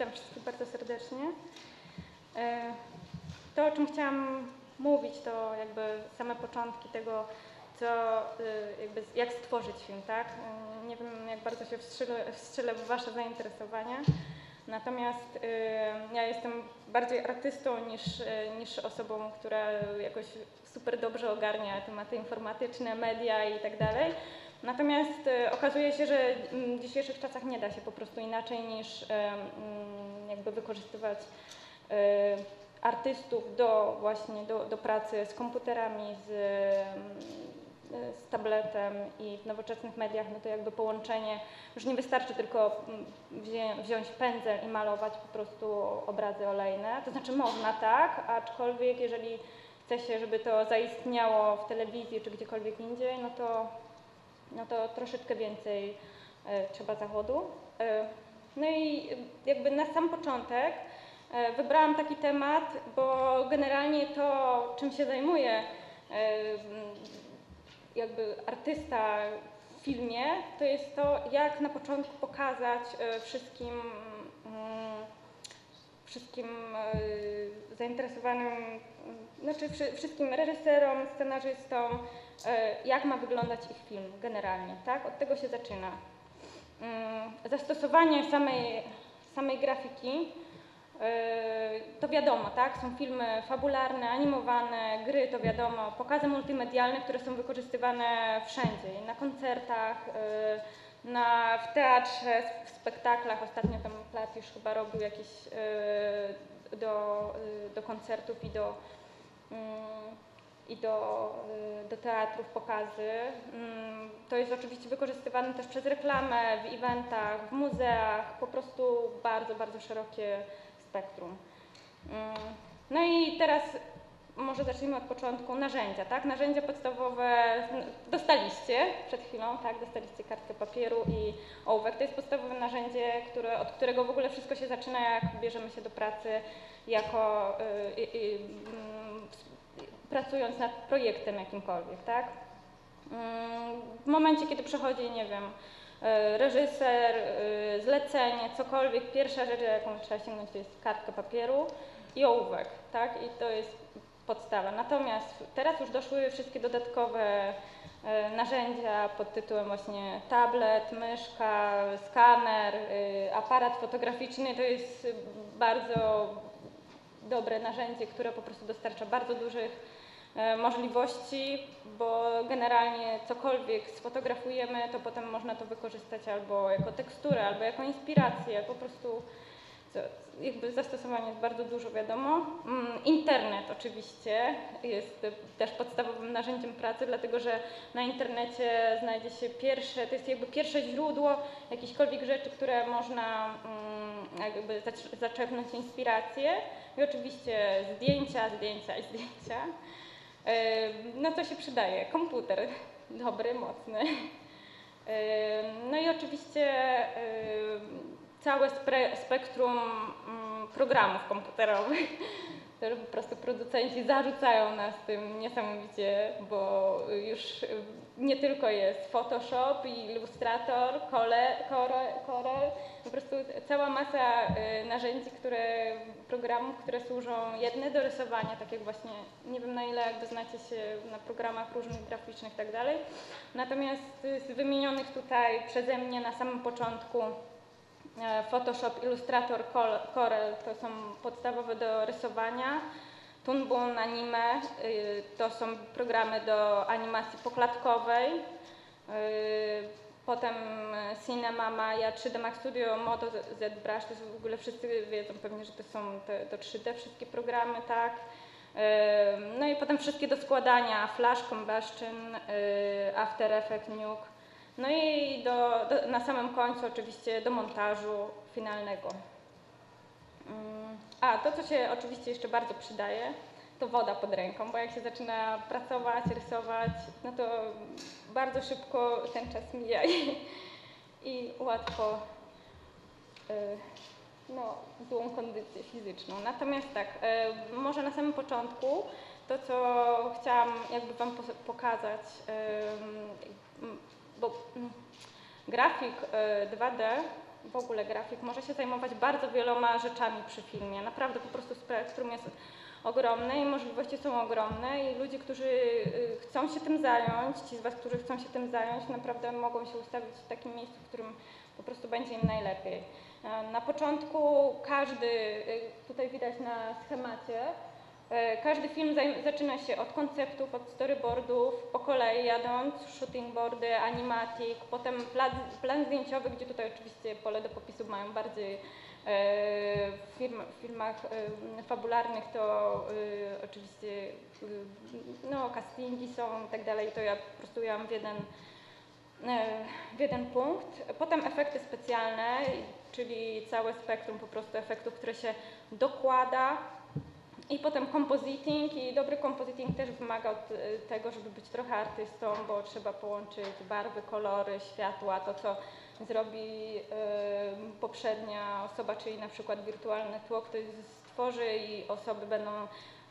Witam wszystkich bardzo serdecznie. E, To, o czym chciałam mówić, to jakby same początki tego, co, y, jakby, jak stworzyć film, tak? Y, Nie wiem, jak bardzo się wstrzelę, w Wasze zainteresowania, natomiast y, ja jestem bardziej artystą niż, niż osobą, która jakoś super dobrze ogarnia tematy informatyczne, media i tak dalej. Natomiast y, okazuje się, że mm, w dzisiejszych czasach nie da się po prostu inaczej niż y, mm, jakby wykorzystywać y, artystów do właśnie do, do pracy z komputerami, z, mm, z tabletem i w nowoczesnych mediach, no to jakby połączenie, już nie wystarczy tylko wzię, wziąć pędzel i malować po prostu obrazy olejne, to znaczy można tak, aczkolwiek jeżeli chce się, żeby to zaistniało w telewizji czy gdziekolwiek indziej, no to no to troszeczkę więcej e, trzeba zachodu. E, no i jakby na sam początek e, wybrałam taki temat, bo generalnie to, czym się zajmuje e, jakby artysta w filmie, to jest to, jak na początku pokazać e, wszystkim mm, wszystkim e, zainteresowanym, znaczy wszy- wszystkim reżyserom, scenarzystom, e, jak ma wyglądać ich film generalnie, tak? Od tego się zaczyna. Mm, Zastosowanie samej, samej grafiki, e, to wiadomo, tak? Są filmy fabularne, animowane, gry, to wiadomo, pokazy multimedialne, które są wykorzystywane wszędzie, na koncertach, e, na, w teatrze, w spektaklach. Ostatnio tam Plat już chyba robił jakieś e, do, e, do koncertów i do, mm, i do, y, do teatrów pokazy. Mm, To jest oczywiście wykorzystywane też przez reklamę, w eventach, w muzeach, po prostu bardzo, bardzo szerokie spektrum. Mm, No i teraz może zacznijmy od początku. Narzędzia, tak? Narzędzia podstawowe dostaliście przed chwilą, tak? Dostaliście kartkę papieru i ołówek. To jest podstawowe narzędzie, które, od którego w ogóle wszystko się zaczyna, jak bierzemy się do pracy jako y, y, y, mm, pracując nad projektem jakimkolwiek, tak? Mm, W momencie, kiedy przychodzi, nie wiem, y, reżyser, y, zlecenie, cokolwiek, pierwsza rzecz, jaką trzeba sięgnąć, to jest kartka papieru i ołówek, tak? I to jest podstawa. Natomiast teraz już doszły wszystkie dodatkowe y, narzędzia pod tytułem właśnie tablet, myszka, skaner, aparat fotograficzny. To jest bardzo dobre narzędzie, które po prostu dostarcza bardzo dużych e, możliwości, bo generalnie cokolwiek sfotografujemy, to potem można to wykorzystać albo jako teksturę, albo jako inspirację, po prostu jakby zastosowanie jest bardzo dużo, wiadomo. Mm, Internet oczywiście jest e, też podstawowym narzędziem pracy, dlatego że na internecie znajdzie się pierwsze, to jest jakby pierwsze źródło jakichkolwiek rzeczy, które można mm, jakby zacz- zaczerpnąć inspirację i oczywiście zdjęcia, zdjęcia i zdjęcia. No co się przydaje? Komputer dobry, mocny. No i oczywiście całe spektrum mm, programów komputerowych, które po prostu producenci zarzucają nas tym niesamowicie, bo już nie tylko jest Photoshop, i Illustrator, Corel, po prostu cała masa y, narzędzi, które, programów, które służą jedne do rysowania, tak jak właśnie, nie wiem na ile jakby znacie się na programach różnych graficznych i tak dalej. Natomiast y, z wymienionych tutaj przeze mnie na samym początku Photoshop, Illustrator, Corel to są podstawowe do rysowania. Toonboom, Anime y, to są programy do animacji poklatkowej. Y, Potem e, Cinema, Maya, 3D Max Studio, Moto, ZBrush, to w ogóle wszyscy wiedzą pewnie, że to są te, to 3D wszystkie programy, tak. E, No i potem wszystkie do składania, Flash, Combustion, e, After Effects, Nuke. No i do, do, na samym końcu oczywiście do montażu finalnego. Mm, A, to co się oczywiście jeszcze bardzo przydaje, to woda pod ręką, bo jak się zaczyna pracować, rysować, no to bardzo szybko ten czas mija i, i łatwo y, no, złą kondycję fizyczną. Natomiast tak, y, może na samym początku to, co chciałam jakby Wam pokazać, y, bo mm, grafik y, 2D w ogóle grafik może się zajmować bardzo wieloma rzeczami przy filmie. Naprawdę po prostu spektrum jest ogromne i możliwości są ogromne i ludzie, którzy y, chcą się tym zająć, ci z Was, którzy chcą się tym zająć, naprawdę mogą się ustawić w takim miejscu, w którym po prostu będzie im najlepiej. E, Na początku każdy, y, tutaj widać na schemacie, każdy film zaczyna się od konceptów, od storyboardów, po kolei jadąc, shooting boardy, animatic, potem plan, plan zdjęciowy, gdzie tutaj oczywiście pole do popisów mają bardziej e, w, film, filmach e, fabularnych to e, oczywiście e, no, castingi są i tak dalej, to ja po prostu ujęłam w jeden, e, w jeden punkt. Potem efekty specjalne, czyli całe spektrum po prostu efektów, które się dokłada. I potem compositing i dobry compositing też wymaga od e, tego, żeby być trochę artystą, bo trzeba połączyć barwy, kolory, światła, to co zrobi e, poprzednia osoba, czyli na przykład wirtualne tło, ktoś stworzy i osoby będą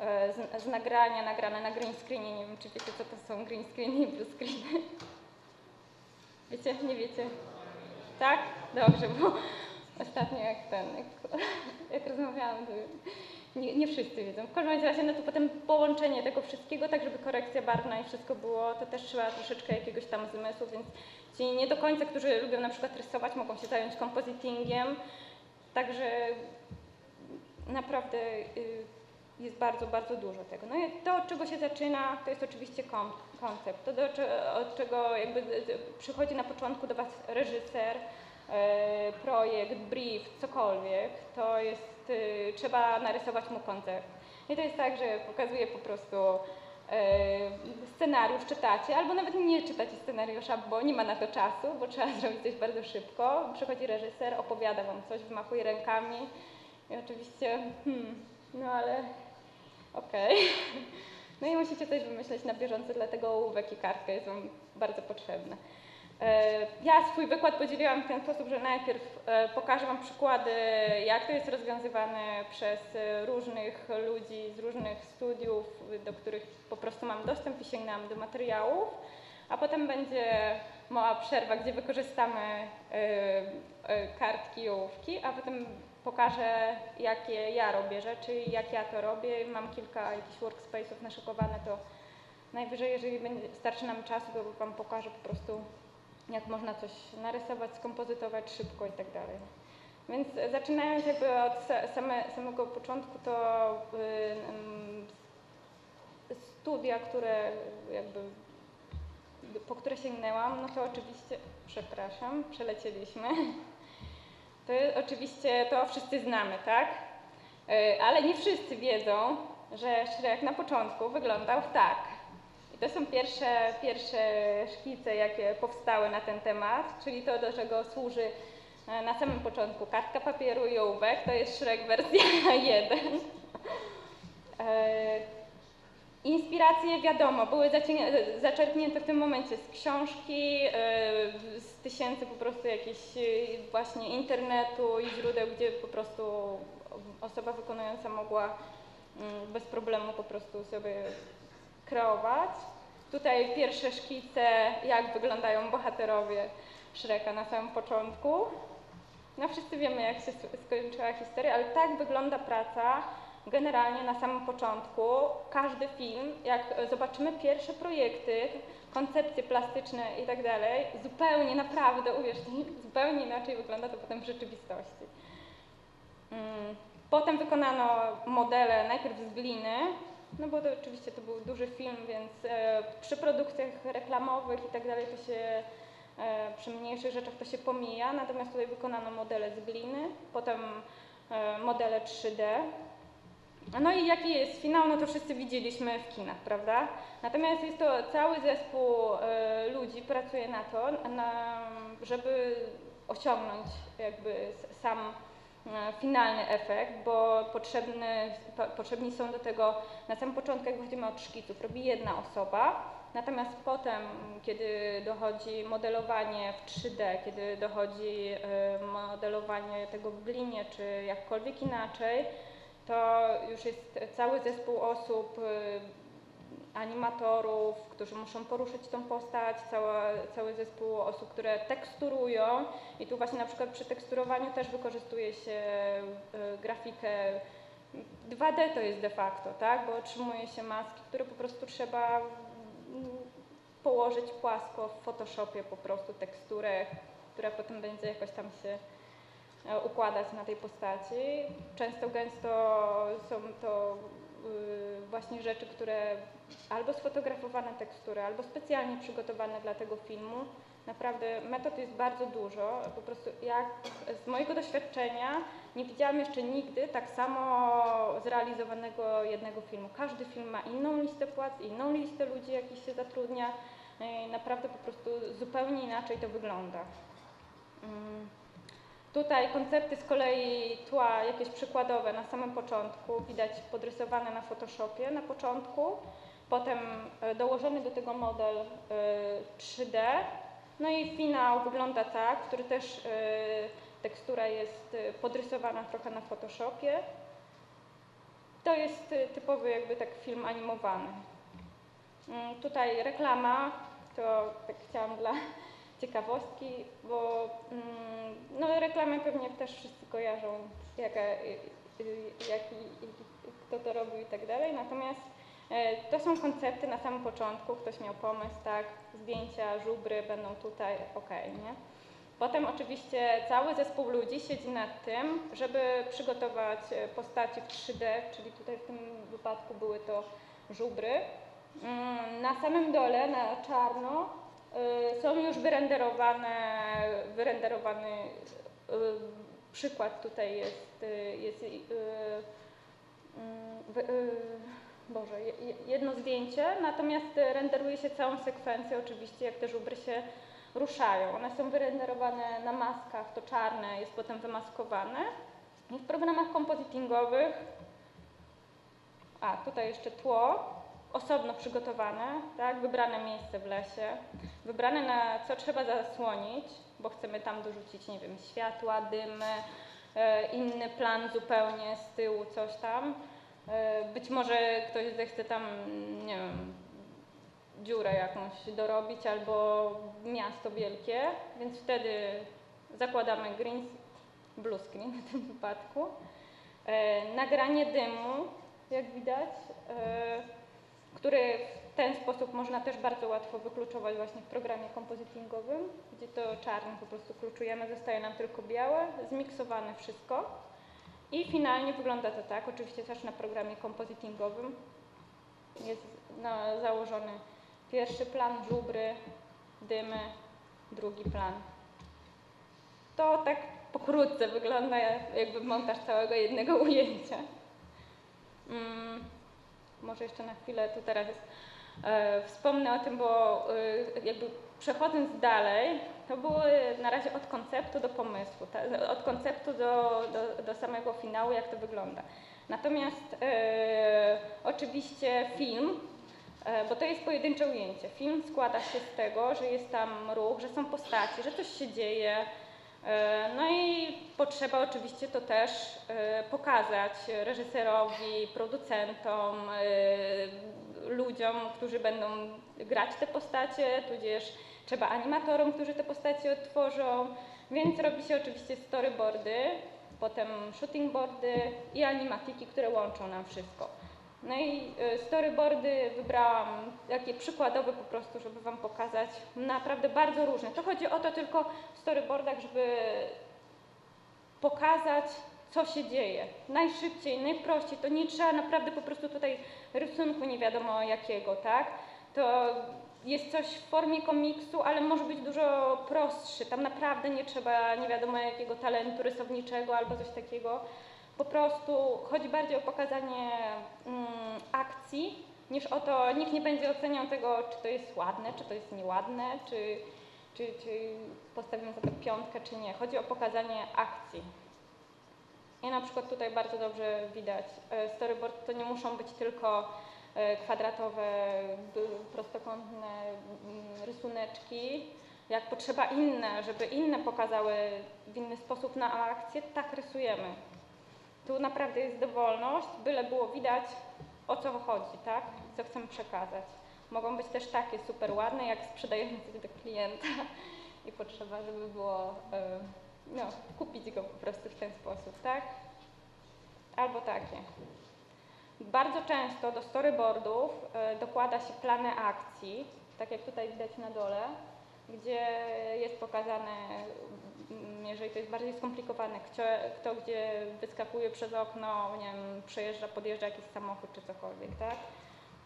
e, z, z nagrania nagrane na green screenie. Nie wiem, czy wiecie, co to są green screeny i blue screeny. Wiecie? Nie wiecie? Tak? Dobrze, bo ostatnio jak ten, jak, jak rozmawiałam, to nie, nie wszyscy wiedzą. W każdym razie no to potem połączenie tego wszystkiego, tak żeby korekcja barwna i wszystko było, to też trzeba troszeczkę jakiegoś tam zmysłu, więc ci nie do końca, którzy lubią na przykład rysować, mogą się zająć compositingiem, także naprawdę y, jest bardzo, bardzo dużo tego. No i to, od czego się zaczyna, to jest oczywiście kon- koncept. To, do, od czego jakby przychodzi na początku do Was reżyser, projekt, brief, cokolwiek, to jest, y, trzeba narysować mu koncept. I to jest tak, że pokazuje po prostu e, scenariusz, czytacie, albo nawet nie czytacie scenariusza, bo nie ma na to czasu, bo trzeba zrobić coś bardzo szybko. Przychodzi reżyser, opowiada Wam coś, wymachuje rękami i oczywiście, hmm, no ale okej. No i musicie coś wymyśleć na bieżąco, dlatego ołówek i kartka jest Wam bardzo potrzebne. E, Ja swój wykład podzieliłam w ten sposób, że najpierw e, pokażę Wam przykłady, jak to jest rozwiązywane przez różnych ludzi z różnych studiów, do których po prostu mam dostęp i sięgnęłam do materiałów, a potem będzie mała przerwa, gdzie wykorzystamy e, kartki i ołówki, a potem pokażę, jakie ja robię rzeczy i jak ja to robię. Mam kilka jakichś workspace'ów naszykowane, to najwyżej, jeżeli starczy nam czasu, to Wam pokażę po prostu, jak można coś narysować, skompozytować szybko i tak dalej. Więc zaczynając jakby od sa- same, samego początku, to y, ym, studia, które jakby po które sięgnęłam, no to oczywiście, przepraszam, przelecieliśmy. To oczywiście to wszyscy znamy, tak? Y, Ale nie wszyscy wiedzą, że Shrek na początku wyglądał tak. I to są pierwsze, pierwsze szkice, jakie powstały na ten temat, czyli to, do czego służy e, na samym początku kartka papieru i ołówek, to jest Shrek wersja 1. E, Inspiracje wiadomo, były zaczerpnięte w tym momencie z książki, e, z tysięcy po prostu jakichś właśnie internetu i źródeł, gdzie po prostu osoba wykonująca mogła mm, bez problemu po prostu sobie kreować. Tutaj pierwsze szkice, jak wyglądają bohaterowie Shreka na samym początku. No wszyscy wiemy, jak się sk- skończyła historia, ale tak wygląda praca generalnie na samym początku. Każdy film, jak zobaczymy pierwsze projekty, koncepcje plastyczne i tak dalej, zupełnie, naprawdę, uwierzcie zupełnie inaczej wygląda to potem w rzeczywistości. Mm, Potem wykonano modele najpierw z gliny, no bo to oczywiście to był duży film, więc e, przy produkcjach reklamowych i tak dalej to się, e, przy mniejszych rzeczach to się pomija, natomiast tutaj wykonano modele z gliny, potem e, modele 3D. No i jaki jest finał, no to wszyscy widzieliśmy w kinach, prawda? Natomiast jest to cały zespół e, ludzi pracuje na to, na, żeby osiągnąć jakby sam finalny efekt, bo potrzebny, po, potrzebni są do tego na samym początku, jak wychodzimy od szkiców, robi jedna osoba, natomiast potem, kiedy dochodzi modelowanie w 3D, kiedy dochodzi e, modelowanie tego w glinie, czy jakkolwiek inaczej, to już jest cały zespół osób, animatorów, którzy muszą poruszyć tą postać, cała, cały zespół osób, które teksturują. I tu właśnie na przykład przy teksturowaniu też wykorzystuje się y, grafikę. 2D to jest de facto, tak, bo otrzymuje się maski, które po prostu trzeba mm, położyć płasko w Photoshopie po prostu teksturę, która potem będzie jakoś tam się e, układać na tej postaci. Często gęsto są to y, właśnie rzeczy, które albo sfotografowane tekstury, albo specjalnie przygotowane dla tego filmu. Naprawdę metod jest bardzo dużo. Po prostu jak z mojego doświadczenia nie widziałam jeszcze nigdy tak samo zrealizowanego jednego filmu. Każdy film ma inną listę płac, inną listę ludzi, jakich się zatrudnia. I Naprawdę po prostu zupełnie inaczej to wygląda. Mm. Tutaj koncepty z kolei tła jakieś przykładowe na samym początku, widać podrysowane na Photoshopie na początku, potem e, dołożony do tego model e, 3D, no i finał wygląda tak, który też e, tekstura jest e, podrysowana trochę na Photoshopie. To jest e, typowy jakby tak film animowany. Mm, Tutaj reklama, to tak chciałam dla ciekawostki, bo mm, no, reklamę pewnie też wszyscy kojarzą, jaka, jaki, kto to robił i tak dalej. Natomiast e, to są koncepty na samym początku, ktoś miał pomysł, tak, zdjęcia, żubry będą tutaj, ok, nie? Potem oczywiście cały zespół ludzi siedzi nad tym, żeby przygotować e, postaci w 3D, czyli tutaj w tym wypadku były to żubry. Mm, Na samym dole, na czarno, y, są już wyrenderowane, wyrenderowany przykład tutaj jest, jest mm, Boże, je- je- jedno zdjęcie, natomiast renderuje się całą sekwencję oczywiście, jak te żubry się ruszają. One są wyrenderowane na maskach, to czarne jest potem wymaskowane. I w programach kompozytingowych, a tutaj jeszcze tło, osobno przygotowane, tak, wybrane miejsce w lesie, wybrane na co trzeba zasłonić, bo chcemy tam dorzucić, nie wiem, światła, dymy, e, inny plan zupełnie z tyłu, coś tam. E, być może ktoś zechce tam, nie wiem, dziurę jakąś dorobić albo miasto wielkie, więc wtedy zakładamy green, blue screen w tym wypadku. E, nagranie dymu, jak widać, e, który w ten sposób można też bardzo łatwo wykluczować właśnie w programie kompozytingowym, gdzie to czarnym po prostu kluczujemy, zostaje nam tylko białe, zmiksowane wszystko. I finalnie wygląda to tak, oczywiście też na programie kompozytingowym jest no, założony pierwszy plan, żubry, dymy, drugi plan. To tak pokrótce wygląda jakby montaż całego jednego ujęcia. Mm, może jeszcze na chwilę tu teraz e, wspomnę o tym, bo e, jakby przechodząc dalej, to było na razie od konceptu do pomysłu, ta, od konceptu do, do, do samego finału, jak to wygląda. Natomiast e, oczywiście film, e, bo to jest pojedyncze ujęcie, film składa się z tego, że jest tam ruch, że są postaci, że coś się dzieje, E, No i potrzeba oczywiście to też e, pokazać reżyserowi, producentom, e, ludziom, którzy będą grać te postacie, tudzież trzeba animatorom, którzy te postacie odtworzą, więc robi się oczywiście storyboardy, potem shootingboardy i animatiki, które łączą nam wszystko. No i y, storyboardy wybrałam takie przykładowe po prostu, żeby Wam pokazać, naprawdę bardzo różne. To chodzi o to tylko w storyboardach, żeby pokazać, co się dzieje. Najszybciej, najprościej, to nie trzeba naprawdę po prostu tutaj rysunku nie wiadomo jakiego, tak? To jest coś w formie komiksu, ale może być dużo prostszy. Tam naprawdę nie trzeba nie wiadomo jakiego talentu rysowniczego albo coś takiego. Po prostu chodzi bardziej o pokazanie mm, akcji, niż o to, nikt nie będzie oceniał tego, czy to jest ładne, czy to jest nieładne, czy, czy, czy postawimy za to piątkę, czy nie. Chodzi o pokazanie akcji. I na przykład tutaj bardzo dobrze widać, e, storyboard to nie muszą być tylko e, kwadratowe, prostokątne mm, rysuneczki. Jak potrzeba inne, żeby inne pokazały w inny sposób na akcję, tak rysujemy. Tu naprawdę jest dowolność, byle było widać, o co chodzi, tak? Co chcemy przekazać. Mogą być też takie super ładne, jak sprzedajemy coś do klienta i potrzeba, żeby było, e, no, kupić go po prostu w ten sposób, tak? Albo takie. Bardzo często do storyboardów e, dokłada się plany akcji, tak jak tutaj widać na dole, gdzie jest pokazane, mm, jeżeli to jest bardziej skomplikowane, kto, kto gdzie wyskakuje przez okno, nie wiem, przejeżdża, podjeżdża jakiś samochód czy cokolwiek, tak?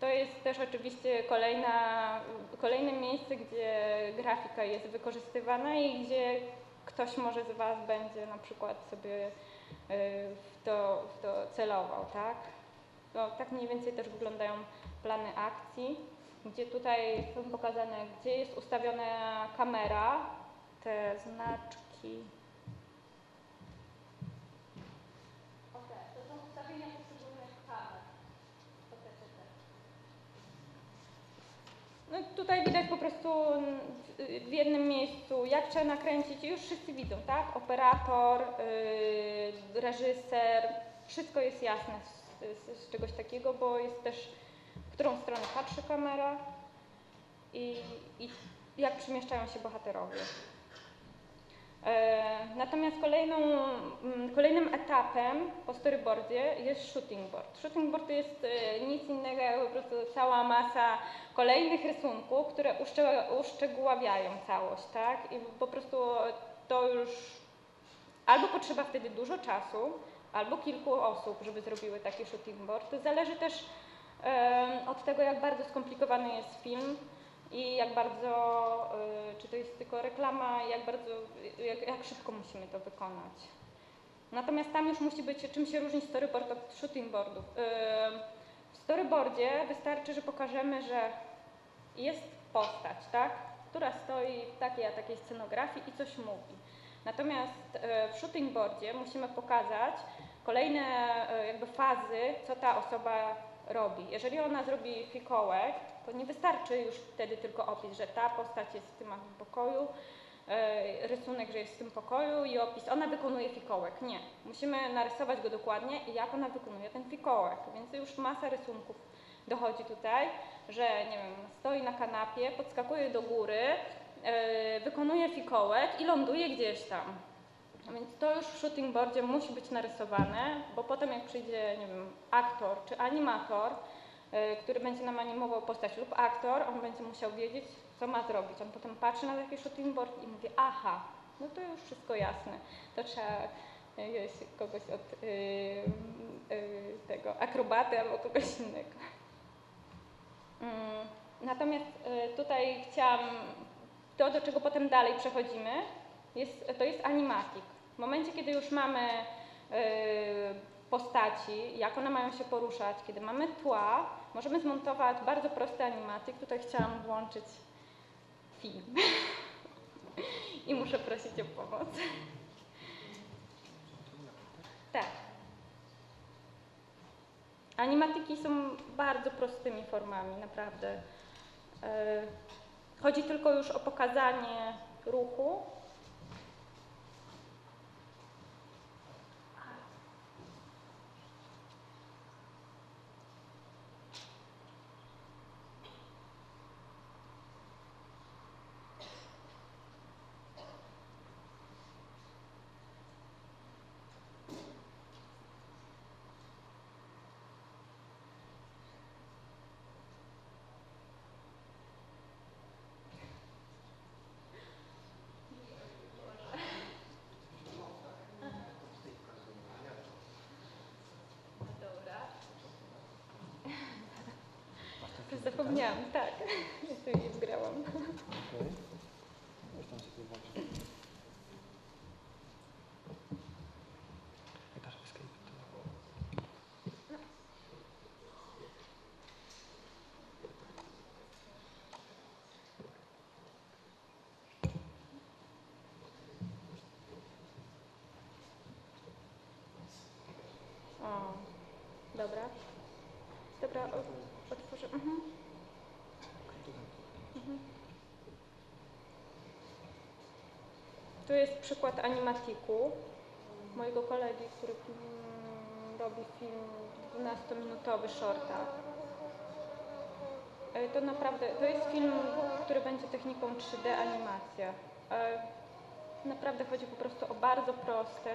To jest też oczywiście kolejna, kolejne miejsce, gdzie grafika jest wykorzystywana i gdzie ktoś może z Was będzie na przykład sobie y, w to, w to celował, tak? No, tak mniej więcej też wyglądają plany akcji, gdzie tutaj są pokazane, gdzie jest ustawiona kamera, te znaczki. O te, to są ustawienia poszczególnych kamer. O te, te, te. No tutaj widać po prostu mm, w- jednym miejscu, jak trzeba nakręcić i już wszyscy widzą, tak? Operator, yy, reżyser, wszystko jest jasne z, z, z czegoś takiego, bo jest też, w którą stronę patrzy kamera i, i jak przemieszczają się bohaterowie. E, Natomiast kolejną, mm, kolejnym etapem po storyboardzie jest shooting board. Shooting board jest e, nic innego jak po prostu cała masa kolejnych rysunków, które uszcze- uszczegóławiają całość, tak? I po prostu to już albo potrzeba wtedy dużo czasu, albo kilku osób, żeby zrobiły taki shooting board. To zależy też em, od tego, jak bardzo skomplikowany jest film i jak bardzo, y, czy to jest tylko reklama, jak bardzo, jak, jak szybko musimy to wykonać. Natomiast tam już musi być, czym się różni storyboard od shooting boardów. Ym, W storyboardzie wystarczy, że pokażemy, że jest postać, tak, która stoi w takiej a takiej scenografii i coś mówi. Natomiast w shooting boardzie musimy pokazać kolejne jakby fazy, co ta osoba robi. Jeżeli ona zrobi fikołek, to nie wystarczy już wtedy tylko opis, że ta postać jest w tym pokoju, e, rysunek, że jest w tym pokoju i opis. Ona wykonuje fikołek. Nie. Musimy narysować go dokładnie i jak ona wykonuje ten fikołek. Więc już masa rysunków dochodzi tutaj, że nie wiem, stoi na kanapie, podskakuje do góry, e, wykonuje fikołek i ląduje gdzieś tam. Więc to już w shooting boardzie musi być narysowane, bo potem jak przyjdzie, nie wiem, aktor czy animator, który będzie nam animował postać lub aktor, on będzie musiał wiedzieć, co ma zrobić. On potem patrzy na taki shooting board i mówi, aha, no to już wszystko jasne. To trzeba e, jest kogoś od y, y, tego akrobaty albo kogoś innego. Mm, Natomiast tutaj chciałam, to do czego potem dalej przechodzimy, jest, to jest animatik. W momencie, kiedy już mamy postaci, jak one mają się poruszać, kiedy mamy tła, możemy zmontować bardzo prosty animatik. Tutaj chciałam włączyć film i muszę prosić o pomoc. Tak. Animatyki są bardzo prostymi formami, naprawdę. E, Chodzi tylko już o pokazanie ruchu. Zapomniałam, tak. Ja sobie je wgrałam. Okej. Weź tam Tu jest przykład animatiku mojego kolegi, który mm, robi film 12-minutowy, shorta. E, To naprawdę, to jest film, który będzie techniką 3D animacja. E, Naprawdę chodzi po prostu o bardzo proste,